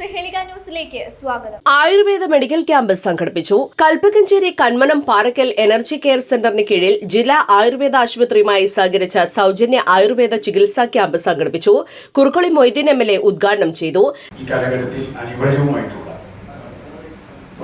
ന്യൂസിലേക്ക് സ്വാഗതം. Ayurveda medical camp സംഘടിപ്പിച്ചു. കൽപ്പകഞ്ചേരി കൺമനം പാറക്കൽ എനർജി കെയർ സെന്ററിന് കീഴിൽ ജില്ലാ ആയുർവേദ ആശുപത്രിയുമായി സഹകരിച്ച സൗജന്യ ആയുർവേദ ചികിത്സാ ക്യാമ്പ് സംഘടിപ്പിച്ചു. Kurukkoli Moideen M L A ഉദ്ഘാടനം ചെയ്തു. ഈ കാലഘട്ടത്തിൽ അനിവാര്യവുമായിട്ടുള്ള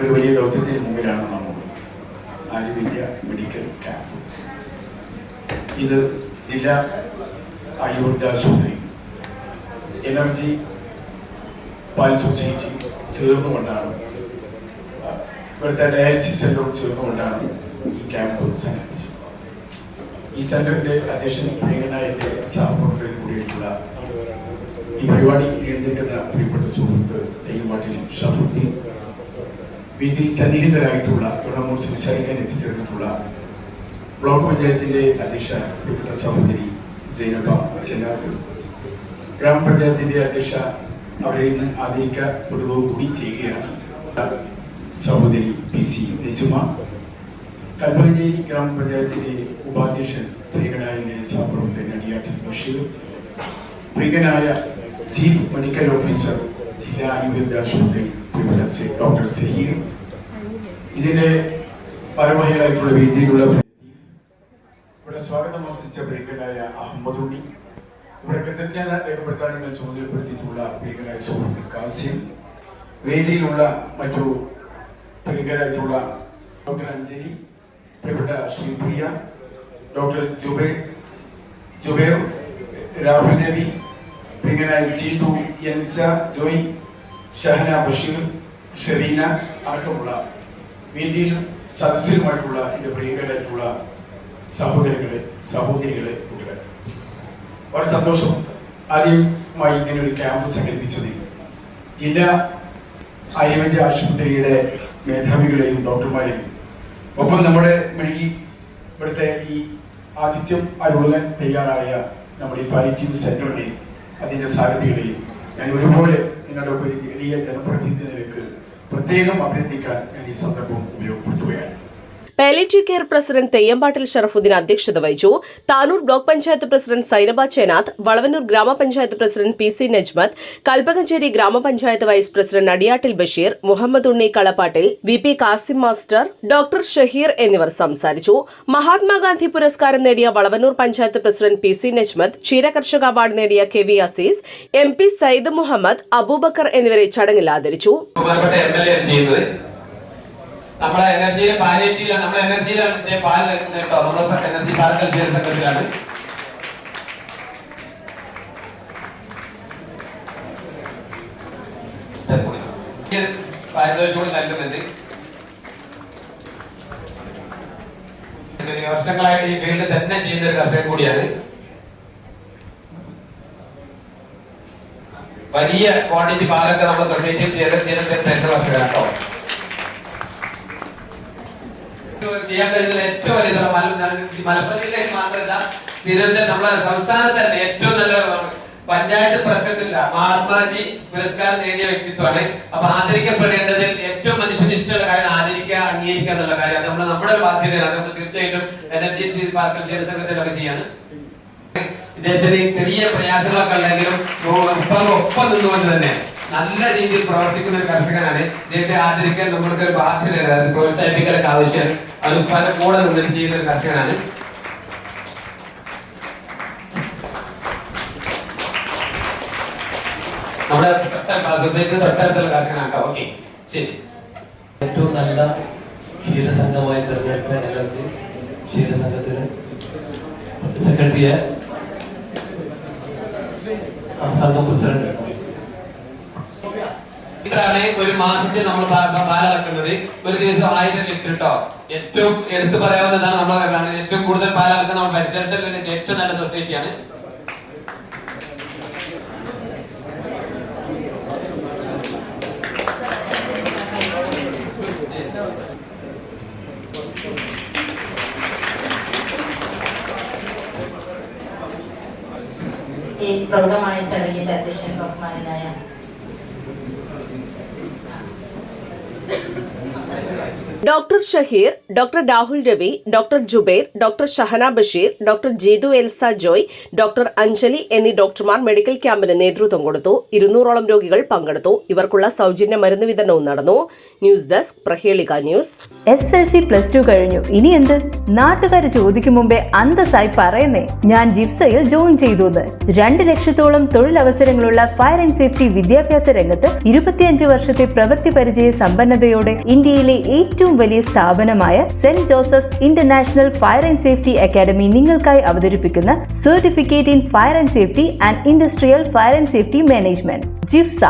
ഒരു വലിയ ദൗത്യത്തിന് മുമ്പിലാണ് നമ്മൾ ആയുർവേദ മെഡിക്കൽ ക്യാമ്പ്. ഇത് ജില്ലാ ആയുർവേദ ആശുപത്രി എനർജി പാൽ സൊസൈറ്റി ചേർന്നുകൊണ്ടാണ്. കൊണ്ടാണ് ഇവിടുത്തെ ഡയാലിസിസ് സെന്ററും ചേർന്നുകൊണ്ടാണ് ഈ ക്യാമ്പ് സംഘടിപ്പിച്ചത്. ഈ സെന്ററിന്റെ അധ്യക്ഷൻ പ്രിയങ്കനായ സഹപ്രവർത്തകർ കൂടിയിട്ടുള്ള ഈ പരിപാടി എഴുന്നേൽക്കുന്ന പ്രിയപ്പെട്ട സുഹൃത്ത് തെയ്യമാട്ടിൽ ഷഫുദ്ദീൻ വീതിയിൽ സന്നിഹിതരായിട്ടുള്ള തുടർന്ന് സംസാരിക്കാൻ എത്തിച്ചേർന്നിട്ടുള്ള ബ്ലോക്ക് പഞ്ചായത്തിന്റെ അധ്യക്ഷ പ്രിയപ്പെട്ട സഹോദരി സൈനബ ചെല്ലാത്ത് ഗ്രാമപഞ്ചായത്തിന്റെ അധ്യക്ഷ അവരെ ഇന്ന് കുടുംബവും കൂടി ചെയ്യുകയാണ്. സഹോദരി പി സി നെജുമ കൽപ്പഞ്ചേരി ഗ്രാമപഞ്ചായത്തിലെ ഉപാധ്യക്ഷൻ പ്രിയങ്കനായ സഹപ്രവർത്തകൻ അടിയാട്ടിൽ ബഷീർ. പ്രിയകനായ ചീഫ് മെഡിക്കൽ ഓഫീസർ ജില്ലാ ആയുർവേദ ആശുപത്രി ഡോക്ടർ സഹീർ. ഇതിന്റെ പരമഹികളായിട്ടുള്ള വേദിയിലുള്ള ഇവിടെ സ്വാഗതം വസിച്ച പ്രിയങ്കനായ അഹമ്മദ് ഉണ്ണി. ഇവിടെ രേഖപ്പെടുത്താൻ നിങ്ങൾ ചുമതലപ്പെടുത്തിയിട്ടുള്ള പ്രിയങ്കനായ സുഹൃത്ത് കാസിം വേദിയിലുള്ള മറ്റു പ്രിയങ്കരായിട്ടുള്ള ഡോക്ടർ അഞ്ജലി പ്രിയപ്പെട്ട ശ്രീപ്രിയ ഡോക്ടർ ജുബേ ജുബേർ രാഹുൽ രവി പ്രിയങ്കനായ ജീതു യൻസ ജോയ് ഷഹന ബഷീർ ഷെറീന അടക്കമുള്ള വേദിയിലും സദസ്സിലുമായിട്ടുള്ള എന്റെ പ്രിയങ്കരായിട്ടുള്ള സഹോദരങ്ങളെ സഹോദരികളെ കൂട്ടുകാരെ. വളരെ സന്തോഷം. ആദ്യമായി ഇങ്ങനെ ഒരു ക്യാമ്പ് സംഘടിപ്പിച്ചതിൽ ജില്ലാ ആയുർവേദ ആശുപത്രിയുടെ മേധാവികളെയും ഡോക്ടർമാരെയും ഒപ്പം നമ്മുടെ ഈ ഇവിടുത്തെ ഈ ആതിഥ്യം അരുളൻ തയ്യാറായ നമ്മുടെ ഈ പാലിറ്റീവ് സെന്ററിനെയും അതിന്റെ സാരഥികളെയും ഞാൻ ഒരുപോലെ നിങ്ങളുടെ ഒരു എളിയ ജനപ്രതിനിധി നിലയ്ക്ക് പ്രത്യേകം അഭ്യർത്ഥിക്കാൻ ഞാൻ ഈ സന്ദർഭം ഉപയോഗപ്പെടുത്തുകയാണ്. Palliative care president Theyyampattil Sharafudheen അധ്യക്ഷത വഹിച്ചു. താനൂർ ബ്ലോക്ക് പഞ്ചായത്ത് പ്രസിഡന്റ് സൈനബ ചേനാഥ് വളവന്നൂർ ഗ്രാമപഞ്ചായത്ത് president P C Najmath Kalpakanchery ഗ്രാമപഞ്ചായത്ത് vice president Adiyattil Basheer Muhammed Unni Kalappattil V P Kasim master doctor Shaheer എന്നിവർ സംസാരിച്ചു. മഹാത്മാഗാന്ധി പുരസ്കാരം നേടിയ Valavannur panchayat president P C Najmath ക്ഷീരകർഷക award നേടിയ K V Azeez M P Sayyid Muhammed Abubakar എന്നിവരെ ചടങ്ങിൽ ആദരിച്ചു ബഹുമാനപ്പെട്ട എം എൽ എ ചെയ്യുന്നത് നമ്മളെ എനർജിയിലെ പാലിയേറ്റീവ് നമ്മളെ എനർജിയിലാണ് നൽകുന്നത് കേട്ടോ. നമ്മളിപ്പോ എനർജി പാലക്കൽ ക്ഷേത്ര സംഘത്തിലാണ്. പാരിതോഷികം നൽകുന്നുണ്ട്. വർഷങ്ങളായിട്ട് ഈ ഫീൽഡ് തന്നെ ചെയ്യുന്ന ഒരു കർഷകൻ കൂടിയാണ്. വലിയ ക്വാണ്ടിറ്റി പാലൊക്കെ നമ്മുടെ സൊസൈറ്റിയിൽ ചെയ്ത ചെയ്യുന്ന രണ്ട് വർഷമാണ് കർഷകരാട്ടോ ചെയ്യാൻ കഴിയുന്ന ഏറ്റവും വലിയ മല- മലപ്പുറം ജില്ലയിൽ മാത്രമല്ല നിരന്തരം നമ്മുടെ സംസ്ഥാനത്ത് തന്നെ ഏറ്റവും നല്ല പഞ്ചായത്ത് പ്രസിഡന്റില്ല മഹാത്മാജി പുരസ്കാരം നേടിയ വ്യക്തിത്വമാണ്. അപ്പൊ ആദരിക്കപ്പെടേണ്ടതിൽ ഏറ്റവും മനുഷ്യനിഷ്ഠമുള്ള കാര്യം ആദരിക്കുക അംഗീകരിക്കുക എന്നുള്ള കാര്യം. നമ്മൾ നമ്മുടെ ബാധ്യതയാണ്. നമ്മൾ തീർച്ചയായിട്ടും എനർജി പാർക്കൽ ക്ഷേത്ര സംഘത്തിലൊക്കെ ചെയ്യാണ്. ഇദ്ദേഹത്തിന് ചെറിയ പ്രയാസങ്ങളൊക്കെ ഉണ്ടെങ്കിലും ഒപ്പം നിന്നുകൊണ്ട് തന്നെ നല്ല രീതിയിൽ പ്രവർത്തിക്കുന്ന ഒരു കർഷകനാണ്. ഇദ്ദേഹത്തെ ആദരിക്കാൻ നമ്മൾക്ക് ഒരു ബാധ്യത പ്രോത്സാഹിപ്പിക്കാനൊക്കെ ആവശ്യമാണ്. അത് ഉത്പാദനം കൂടെ നിന്നിട്ട് ചെയ്യുന്ന ഒരു കർഷകനാണ്. നമ്മുടെ സൊസൈറ്റി തൊട്ടടുത്തുള്ള കർഷകനാക്കാം ഓക്കെ ശരി. ഏറ്റവും നല്ല ക്ഷീരസംഘമായി തിരഞ്ഞെടുത്ത എനർജി ക്ഷീരസംഘത്തിന് സെക്രട്ടറിയെ സംഘം പ്രസിഡന്റ്. ഇതാണ് ഒരു മാസത്തിൽ നമ്മൾ പാലളക്കുന്നത് ഒരു ദിവസം ആയിരം ലിറ്റർ കേട്ടോ. ഏറ്റവും എടുത്തു പറയാവുന്നതാണ് നമ്മൾ ഏറ്റവും കൂടുതൽ പാലാക്കുന്ന നമ്മുടെ പരിസരത്തിൽ തന്നെ ഏറ്റവും നല്ല സൊസൈറ്റിയാണ്. ഈ പ്രൗഢമായ ചടങ്ങിന്റെ അധ്യക്ഷൻ ബഹുമാനായ doctor Shaheer doctor Rahul Ravi doctor Jubair doctor Shahana Basheer doctor Jeethu Elsa Joy doctor Anjali എന്നീ ഡോക്ടർമാർ മെഡിക്കൽ ക്യാമ്പിന് നേതൃത്വം കൊടുത്തു. ഇരുന്നൂറോളം രോഗികൾ പങ്കെടുത്തു. ഇവർക്കുള്ള സൗജന്യ മരുന്ന് വിതരണവും നടന്നു. News desk Prahelika news. S L C plus two കഴിഞ്ഞു. ഇനി എന്ത്? നാട്ടുകാർ ചോദിക്കും മുമ്പേ അന്തസ്സായി പറയുന്നേ. ഞാൻ ജിപ്സയിൽ ജോയിൻ ചെയ്തു എന്ന് രണ്ട് ലക്ഷത്തോളം തൊഴിലവസരങ്ങളുള്ള ഫയർ ആൻഡ് സേഫ്റ്റി വിദ്യാഭ്യാസ രംഗത്ത് ഇരുപത്തിയഞ്ച് വർഷത്തെ പ്രവൃത്തി പരിചയ സമ്പന്നതയോടെ ഇന്ത്യയിലെ ഏറ്റവും വലിയ സ്ഥാപനമായ saint Joseph's international fire and safety academy നിങ്ങൾക്കായി അവതരിപ്പിക്കുന്ന certificate in fire and safety and industrial fire and safety management JIFSA.